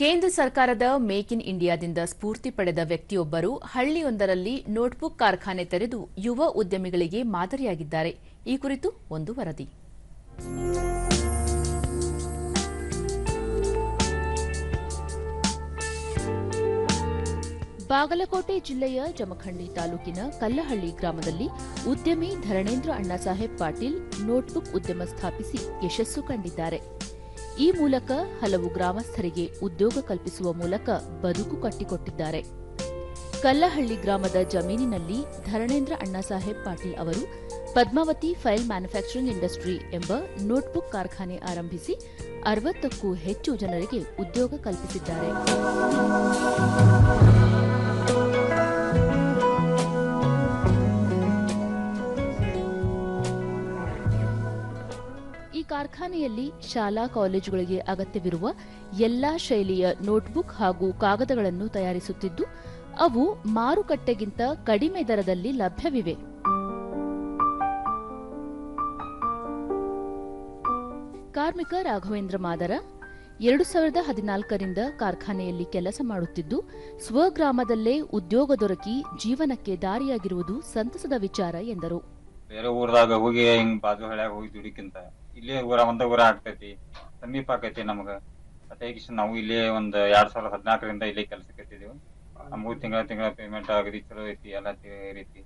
ಕೇಂದ್ರ ಸರ್ಕಾರದ make in ಇಂಡಿಯಾದಿಂದ ಸ್ಫೂರ್ತಿ ಪಡೆದ ವ್ಯಕ್ತಿಯೊಬ್ಬರು ಹಳ್ಳಿಯೊಂದರಲ್ಲಿ ನೋಟ್ಬುಕ್ ಕಾರ್ಖಾನೆ ತೆರೆದು ಯುವ ಉದ್ಯಮಿಗಳಿಗೆ ಮಾದರಿಯಾಗಿದ್ದಾರೆ. ಈ ಕುರಿತು ಒಂದು ವರದಿ. ಬಾಗಲಕೋಟೆ ಜಿಲ್ಲೆಯ ಜಮಖಂಡಿ ತಾಲೂಕಿನ ಕಲ್ಲಹಳ್ಳಿ ಗ್ರಾಮದಲ್ಲಿ ಉದ್ಯಮಿ ಧರಣೇಂದ್ರ ಅಣ್ಣಾಸಾಹೇಬ್ ಪಾಟೀಲ್ ನೋಟ್ಬುಕ್ ಉದ್ಯಮ ಸ್ಥಾಪಿಸಿ ಯಶಸ್ಸು ಕಂಡಿದ್ದಾರೆ. ಈ ಮೂಲಕ ಹಲವು ಗ್ರಾಮಸ್ಥರಿಗೆ ಉದ್ಯೋಗ ಕಲ್ಪಿಸುವ ಮೂಲಕ ಬದುಕು ಕಟ್ಟಿಕೊಟ್ಟಿದ್ದಾರೆ. ಕಲ್ಲಹಳ್ಳಿ ಗ್ರಾಮದ ಜಮೀನಿನಲ್ಲಿ ಧರಣೇಂದ್ರ ಅಣ್ಣಾಸಾಹೇಬ್ ಪಾಟೀಲ್ ಅವರು ಪದ್ಮಾವತಿ ಫೈಲ್ ಮ್ಯಾನುಫ್ಯಾಕ್ಚರಿಂಗ್ ಇಂಡಸ್ಟ್ರಿ ಎಂಬ ನೋಟ್ಬುಕ್ ಕಾರ್ಖಾನೆ ಆರಂಭಿಸಿ ಅರವತ್ತಕ್ಕೂ ಹೆಚ್ಚು ಜನರಿಗೆ ಉದ್ಯೋಗ ಕಲ್ಪಿಸಿದ್ದಾರೆ. ಕಾರ್ಖಾನೆಯಲ್ಲಿ ಶಾಲಾ ಕಾಲೇಜುಗಳಿಗೆ ಅಗತ್ಯವಿರುವ ಎಲ್ಲಾ ಶೈಲಿಯ ನೋಟ್ಬುಕ್ ಹಾಗೂ ಕಾಗದಗಳನ್ನು ತಯಾರಿಸುತ್ತಿದ್ದು, ಅವು ಮಾರುಕಟ್ಟೆಗಿಂತ ಕಡಿಮೆ ದರದಲ್ಲಿ ಲಭ್ಯವಿವೆ. ಕಾರ್ಮಿಕ ರಾಘವೇಂದ್ರ ಮಾದರ ಎರಡು ಸಾವಿರದ ಹದಿನಾಲ್ಕರಿಂದ ಕಾರ್ಖಾನೆಯಲ್ಲಿ ಕೆಲಸ ಮಾಡುತ್ತಿದ್ದು ಸ್ವಗ್ರಾಮದಲ್ಲೇ ಉದ್ಯೋಗ ದೊರಕಿ ಜೀವನಕ್ಕೆ ದಾರಿಯಾಗಿರುವುದು ಸಂತಸದ ವಿಚಾರ ಎಂದರು. ಬೇರೆ ಊರದಾಗ ಹೋಗಿ ಹಿಂಗ್ ಬಾಜು ಹಳ್ಯಾಗ ಹೋಗಿ ದುಡಿಕ್ಕಿಂತ ಇಲ್ಲೇ ಊರ ಒಂದ ಊರ ಆಗ್ತೈತಿ ಸಮೀಪ ಆಕೈತಿ ನಮಗ. ಈಗ ನಾವು ಇಲ್ಲೇ ಒಂದ್ ಎರಡ್ ಸಾವಿರದ ಹದಿನಾಲ್ಕರಿಂದ ಇಲ್ಲೇ ಕೆಲ್ಸಕ್ಕೆ ಹತ್ತಿದೇವು ನಮಗೂ ತಿಂಗಳ ತಿಂಗಳ ಪೇಮೆಂಟ್ ಆಗದಿ ಚಲೋ ಐತಿ ಎಲ್ಲಾ ರೀತಿ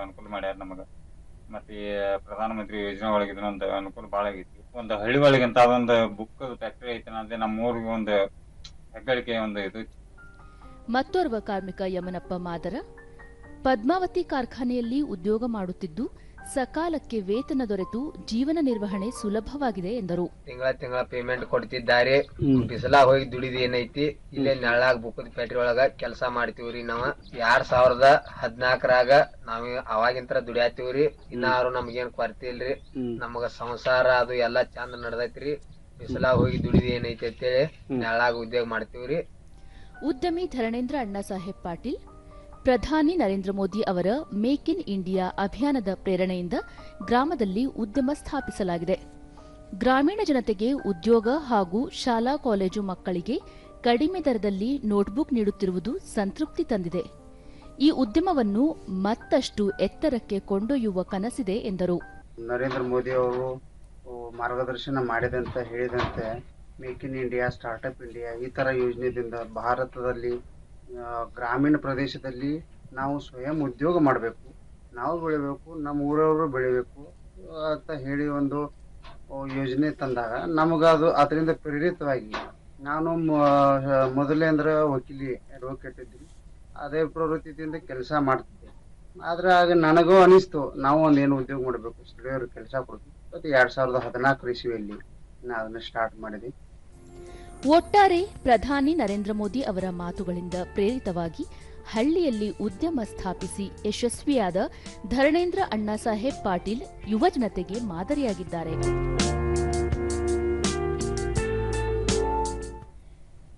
ಅನುಕೂಲ ಮಾಡ್ಯಾರ ನಮಗ. ಮತ್ತೆ ಈ ಪ್ರಧಾನ ಮಂತ್ರಿ ಯೋಜನೆ ಒಳಗೆ ಇದನ್ನೊಂದು ಅನುಕೂಲ ಬಾಳ ಆಗೈತಿ. ಒಂದು ಹಳ್ಳಿ ಒಳಗಿಂತ ಅದೊಂದು ಬುಕ್ ಫ್ಯಾಕ್ಟರಿ ಐತಿ ಅಂದ್ರೆ ನಮ್ಮ ಊರಿಗೆ ಒಂದು ಹೆಗ್ಗಳಿಕೆ ಒಂದು ಇದು ಮತ್ತೋರ್ವ ಕಾರ್ಮಿಕ ಯಮನಪ್ಪ ಮಾದರ ಪದ್ಮಾವತಿ ಕಾರ್ಖಾನೆಯಲ್ಲಿ ಉದ್ಯೋಗ ಮಾಡುತ್ತಿದ್ದು ಸಕಾಲಕ್ಕೆ ವೇತನ ದೊರೆತು ಜೀವನ ನಿರ್ವಹಣೆ ಸುಲಭವಾಗಿದೆ ಎಂದರು. ತಿಂಗಳ ತಿಂಗಳ ಪೇಮೆಂಟ್ ಕೊಡ್ತಿದ್ದಾರೆ. ಬಿಸಿಲಾಗ ಹೋಗಿ ದುಡಿದ ಏನೈತಿ? ಇಲ್ಲೇ ನೆರಳಾಗ ಬುಕ್ಕದ ಫ್ಯಾಕ್ಟ್ರಿ ಒಳಗ ಕೆಲಸ ಮಾಡ್ತೀವ್ರಿ ನಾವ. ಎರಡ್ ಸಾವಿರದ ಹದಿನಾಲ್ಕರಾಗ ನಾವ್ ಅವಾಗಿಂತರ ದುಡಿಯಾತೀವ್ರಿ ಇನ್ನಾರು ನಮ್ಗೇನ್ ಕೊರತೆ ಇಲ್ರಿ. ನಮಗ ಸಂಸಾರ ಅದು ಎಲ್ಲಾ ಚಂದ ನಡ್ದೈತ್ರಿ. ಬಿಸಿಲಾಗ ಹೋಗಿ ದುಡಿದ ಏನೈತಿ ಅಂತೇಳಿ ನೆಳಾಗ ಉದ್ಯೋಗ ಮಾಡ್ತೀವ್ರಿ. ಉದ್ಯಮಿ ಧರಣೇಂದ್ರ ಅಣ್ಣಾಸಾಹೇಬ್ ಪಾಟೀಲ್ ಪ್ರಧಾನಿ ನರೇಂದ್ರ ಮೋದಿ ಅವರ ಮೇಕ್ ಇನ್ ಇಂಡಿಯಾ ಅಭಿಯಾನದ ಪ್ರೇರಣೆಯಿಂದ ಗ್ರಾಮದಲ್ಲಿ ಉದ್ಯಮ ಸ್ಥಾಪಿಸಲಾಗಿದೆ. ಗ್ರಾಮೀಣ ಜನತೆಗೆ ಉದ್ಯೋಗ ಹಾಗೂ ಶಾಲಾ ಕಾಲೇಜು ಮಕ್ಕಳಿಗೆ ಕಡಿಮೆ ದರದಲ್ಲಿ ನೋಟ್ಬುಕ್ ನೀಡುತ್ತಿರುವುದು ಸಂತೃಪ್ತಿ ತಂದಿದೆ. ಈ ಉದ್ಯಮವನ್ನು ಮತ್ತಷ್ಟು ಎತ್ತರಕ್ಕೆ ಕೊಂಡೊಯ್ಯುವ ಕನಸಿದೆ ಎಂದರು. ನರೇಂದ್ರ ಮೋದಿ ಅವರು ಮಾರ್ಗದರ್ಶನ ಮಾಡಿದಂತೆ ಹೇಳಿದಂತೆ make in India startup India ಈ ತರ ಯೋಜನೆಯಿಂದ ಭಾರತದಲ್ಲಿ ಗ್ರಾಮೀಣ ಪ್ರದೇಶದಲ್ಲಿ ನಾವು ಸ್ವಯಂ ಉದ್ಯೋಗ ಮಾಡಬೇಕು. ನಾವು ಬೆಳಿಬೇಕು, ನಮ್ಮ ಊರವರು ಬೆಳಿಬೇಕು ಅಂತ ಹೇಳಿ ಒಂದು ಯೋಜನೆ ತಂದಾಗ ನಮಗದು ಅದು ಅದರಿಂದ ಪ್ರೇರಿತವಾಗಿ ನಾನು ಮೊದಲೇ ಅಂದ್ರೆ ವಕೀಲಿ ಅಡ್ವೊಕೇಟ್ ಇದ್ದೀನಿ. ಅದೇ ಪ್ರವೃತ್ತಿಯಿಂದ ಕೆಲಸ ಮಾಡ್ತಿದ್ದೆ. ಆದ್ರೆ ಆಗ ನನಗೂ ಅನಿಸ್ತು, ನಾವು ಒಂದೇನು ಉದ್ಯೋಗ ಮಾಡಬೇಕು ಸ್ಥಳೀಯರು ಕೆಲಸ ಕೊಡ್ತೀವಿ ಮತ್ತು ಎರಡ್ ಸಾವಿರದ ಹದಿನಾಲ್ಕು ಇಸ್ವಿಯಲ್ಲಿ ನಾ ಅದನ್ನ ಸ್ಟಾರ್ಟ್ ಮಾಡಿದೆ. ಒಟ್ಟಾರೆ ಪ್ರಧಾನಿ ನರೇಂದ್ರ ಮೋದಿ ಅವರ ಮಾತುಗಳಿಂದ ಪ್ರೇರಿತವಾಗಿ ಹಳ್ಳಿಯಲ್ಲಿ ಉದ್ಯಮ ಸ್ಥಾಪಿಸಿ ಯಶಸ್ವಿಯಾದ ಧರಣೇಂದ್ರ ಅಣ್ಣಾಸಾಹೇಬ್ ಪಾಟೀಲ್ ಯುವಜನತೆಗೆ ಮಾದರಿಯಾಗಿದ್ದಾರೆ.